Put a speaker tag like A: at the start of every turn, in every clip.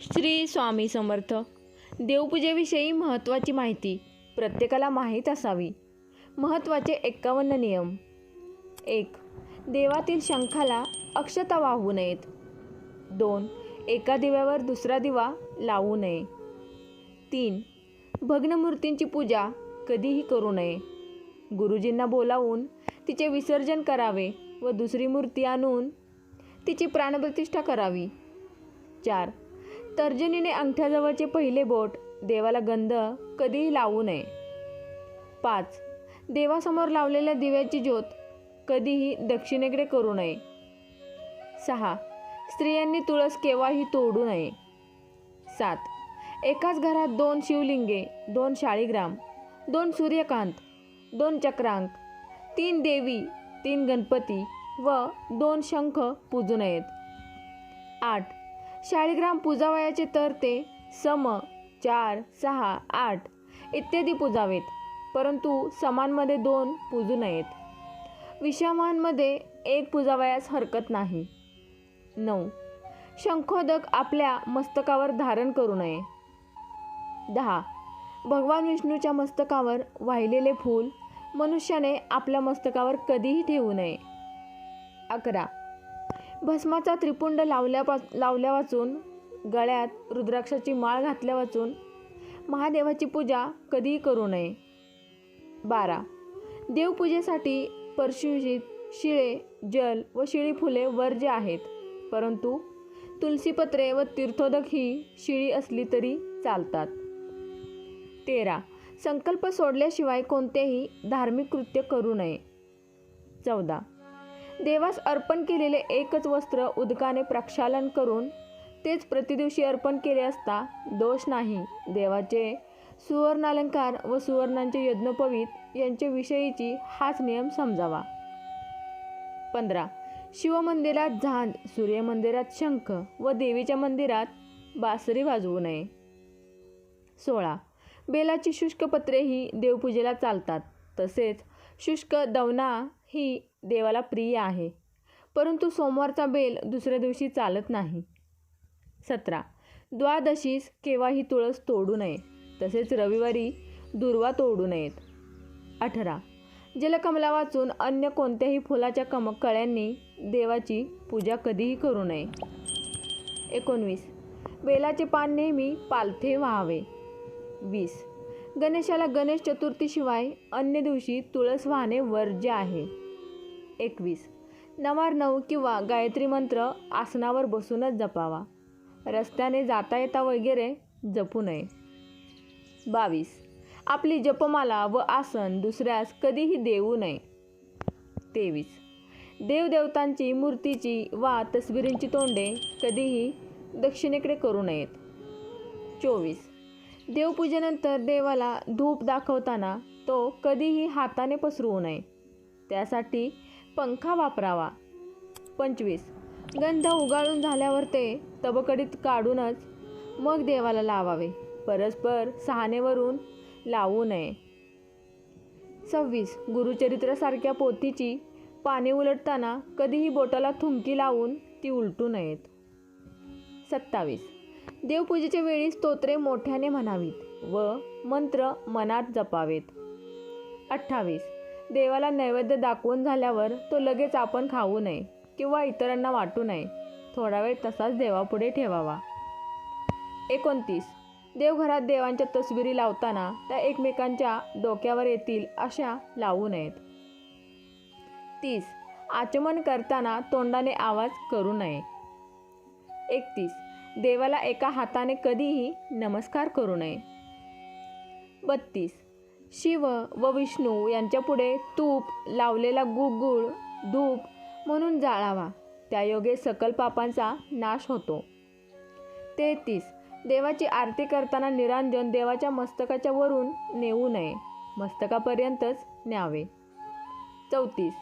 A: श्री स्वामी समर्थ. देवपूजेविषयी महत्त्वाची माहिती. प्रत्येकाला माहीत असावी. महत्त्वाचे एक्कावन्न नियम. एक देवातील शंखाला अक्षता वाहू नयेत. दोन एका दिव्यावर दुसरा दिवा लावू नये. तीन भग्नमूर्तींची पूजा कधीही करू नये. गुरुजींना बोलावून तिचे विसर्जन करावे व दुसरी मूर्ती आणून तिची प्राणप्रतिष्ठा करावी. चार तर्जनीने अंगठ्याजवळचे पहिले बोट देवाला गंध कधीही लावू नये. पाच. देवासमोर लावलेल्या दिव्याची ज्योत कधीही दक्षिणेकडे करू नये. सहा. स्त्रियांनी तुळस केव्हाही तोडू नये. सात. एकाच घरात दोन शिवलिंगे दोन शाळीग्राम दोन सूर्यकांत दोन चक्रांक तीन देवी तीन गणपती व दोन शंख पूजू नयेत. आठ. शाळीग्राम पूजावयाचे तर ते सम चार सहा आठ इत्यादी पूजावेत परंतु समानमध्ये दोन पूजू नयेत. विषमांमध्ये एक पूजावयास हरकत नाही. नऊ. शंखोदक आपल्या मस्तकावर धारण करू नये. दहा. भगवान विष्णूच्या मस्तकावर वाहिलेले फूल मनुष्याने आपल्या मस्तकावर कधीही ठेवू नये. अकरा. भस्माचा त्रिपुंड लावल्यापा लावल्या वाचून गळ्यात रुद्राक्षाची माळ घातल्या वाचून महादेवाची पूजा कधीही करू नये. बारा. देवपूजेसाठी परशुषित शिळे जल व शिळी फुले वर्ज्य आहेत परंतु तुलसीपत्रे व तीर्थोदक ही शिळी असली तरी चालतात. तेरा. संकल्प सोडल्याशिवाय कोणतेही धार्मिक कृत्य करू नये. चौदा. देवास अर्पण केलेले एकच वस्त्र उदकाने प्रक्षालन करून तेच प्रतिदिवशी अर्पण केले असता दोष नाही. देवाचे सुवर्णालंकार व सुवर्णांचे यज्ञोपवीत यांच्याविषयीची हाच नियम समजावा. पंधरा. शिवमंदिरात झांज सूर्यमंदिरात शंख व देवीच्या मंदिरात बासरी वाजवू नये. सोळा. बेलाची शुष्क पत्रे ही देवपूजेला चालतात. तसेच शुष्क दवना ही देवाला प्रिय आहे. परंतु सोमवारचा बेल दुसऱ्या दिवशी चालत नाही. सतरा. द्वादशीस केव्हाही तुळस तोडू नये. तसेच रविवारी दुर्वा तोडू नयेत. अठरा. जलकमला वाचून अन्य कोणत्याही फुलाच्या कम कळ्यांनी देवाची पूजा कधीही करू नये. एकोणवीस. बेलाचे पान नेहमी पालथे व्हावे. वीस. गणेशाला गणेश चतुर्थीशिवाय अन्य दिवशी तुळस वाहणे वर्ज्य आहे. एकवीस. नवार नऊ किंवा गायत्री मंत्र आसनावर बसूनच जपावा. रस्त्याने जाता येता वगैरे जपू नये. बावीस. आपली जपमाला व आसन दुसऱ्यास कधीही देऊ नये. तेवीस. देवदेवतांची मूर्तीची वा तस्वीरींची तोंडे कधीही दक्षिणेकडे करू नयेत. चोवीस. देवपूजेनंतर देवाला धूप दाखवताना तो कधीही हाताने पसरवू नये. त्यासाठी पंखा वापरावा. पंचवीस. गंध उगाळून झाल्यावर ते तबकडीत काढूनच मग देवाला लावावे. परस्पर सहानेवरून लावू नये. सव्वीस. गुरुचरित्रासारख्या पोथीची पाने उलटताना कधीही बोटाला थुंकी लावून ती उलटू नयेत. सत्तावीस. देवपूजेच्या वेळी स्तोत्रे मोठ्याने म्हणावीत व मंत्र मनात जपावेत. अठ्ठावीस. देवाला नैवेद्य दाखवून झाल्यावर तो लगेच आपण खाऊ नये किंवा इतरांना वाटू नये. थोडा वेळ तसाच देवापुढे ठेवावा. एकोणतीस. देवघरात देवांच्या तस्विरी लावताना त्या एकमेकांच्या डोक्यावर येतील अशा लावू नयेत. तीस. आचमन करताना तोंडाने आवाज करू नये. एकतीस. देवाला एका हाताने कधीही नमस्कार करू नये. बत्तीस. शिव व विष्णू यांच्यापुढे तूप लावलेला गुगुळ धूप म्हणून जाळावा. त्यायोगे सकल पापांचा नाश होतो. तेहतीस. देवाची आरती करताना निरांजन देवाच्या मस्तकाच्या वरून नेऊ नये. मस्तकापर्यंतच न्यावे. चौतीस.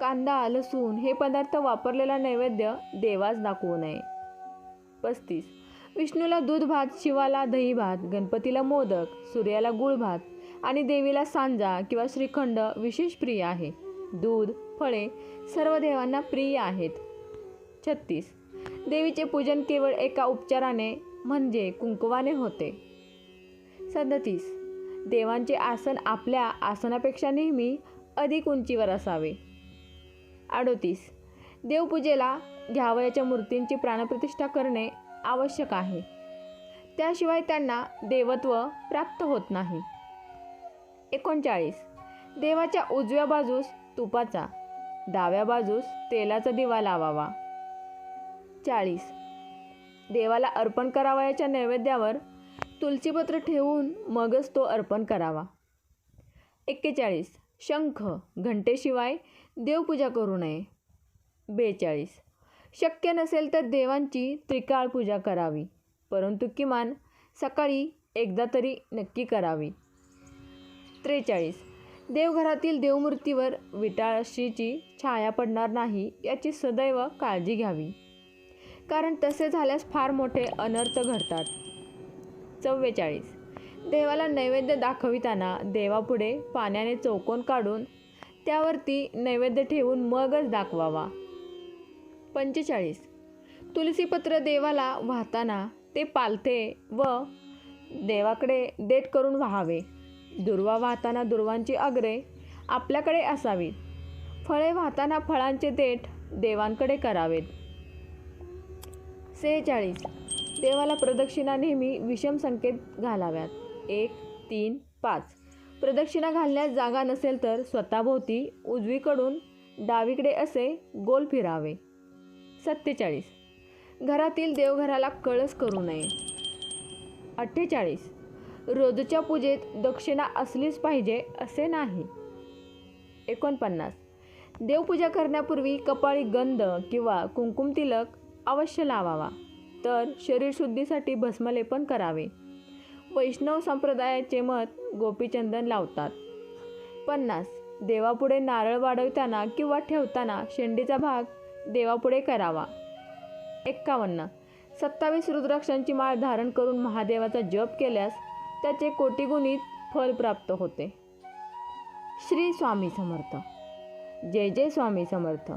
A: कांदा लसूण हे पदार्थ वापरलेला नैवेद्य देवास दाखवू नये. पस्तीस. विष्णूला दूध भात शिवाला दही भात गणपतीला मोदक सूर्याला गुळ भात आणि देवीला सांजा किंवा श्रीखंड विशेष प्रिय आहे. दूध फळे सर्व देवांना प्रिय आहेत. छत्तीस. देवीचे पूजन केवळ एका उपचाराने म्हणजे कुंकवाने होते. सदतीस. देवांचे आसन आपल्या आसनापेक्षा नेहमी अधिक उंचीवर असावे. अडोतीस. देवपूजेला घ्यावयाच्या मूर्तींची प्राणप्रतिष्ठा करणे आवश्यक आहे. त्याशिवाय त्यांना देवत्व प्राप्त होत नाही. एकोणचाळीस. देवाच्या उजव्या बाजूस तुपाचा डाव्या बाजूस तेलाचा दिवा लावावा. चाळीस. देवाला अर्पण करावयाच्या नैवेद्यावर तुलसीपत्र ठेवून मगच तो अर्पण करावा. एक्केचाळीस. शंख घंटेशिवाय देवपूजा करू नये. बेचाळीस. शक्य नसेल तर देवांची त्रिकाळ पूजा करावी परंतु किमान सकाळी एकदा तरी नक्की करावी. त्रेचाळीस. देवघरातील देवमूर्तीवर विटाळशीची छाया पडणार नाही याची सदैव काळजी घ्यावी. कारण तसे झाल्यास फार मोठे अनर्थ घडतात. चव्वेचाळीस. देवाला नैवेद्य दाखविताना देवापुढे पाण्याने चौकोन काढून त्यावरती नैवेद्य ठेवून मगच दाखवावा. पंचेचाळीस. तुलसीपत्र देवाला वाहताना ते पालथे व देवाकडे देठ करून व्हावे. दुर्वा वाहताना दुर्वांची अग्रे आपल्याकडे असावीत. फळे वाहताना फळांचे देठ देवांकडे करावेत. सेहेचाळीस. देवाला प्रदक्षिणा नेहमी विषम संकेत घालाव्यात. एक तीन पाच. प्रदक्षिणा घालण्यास जागा नसेल तर स्वतःभोवती उजवीकडून डावीकडे असे गोल फिरावे. सत्तेचाळीस. घरातील देवघराला कळस करू नये. अठ्ठेचाळीस. रोजच्या पूजेत दक्षिणा असलीच पाहिजे असे नाही. एकोणपन्नास. देवपूजा करण्यापूर्वी कपाळी गंध किंवा कुंकुम तिलक अवश्य लावावा. तर शरीरशुद्धीसाठी भस्मलेपन करावे. वैष्णव संप्रदायाचे मत गोपीचंदन लावतात. पन्नास. देवापुढे नारळ वाढवताना किंवा ठेवताना शेंडीचा भाग देवापुढे करावा. एक्कावन्न. सत्तावीस रुद्राक्षांची माळ धारण करून महादेवाचा जप केल्यास त्याचे कोटीगुणित फल प्राप्त होते. श्री स्वामी समर्थ. जय जय स्वामी समर्थ.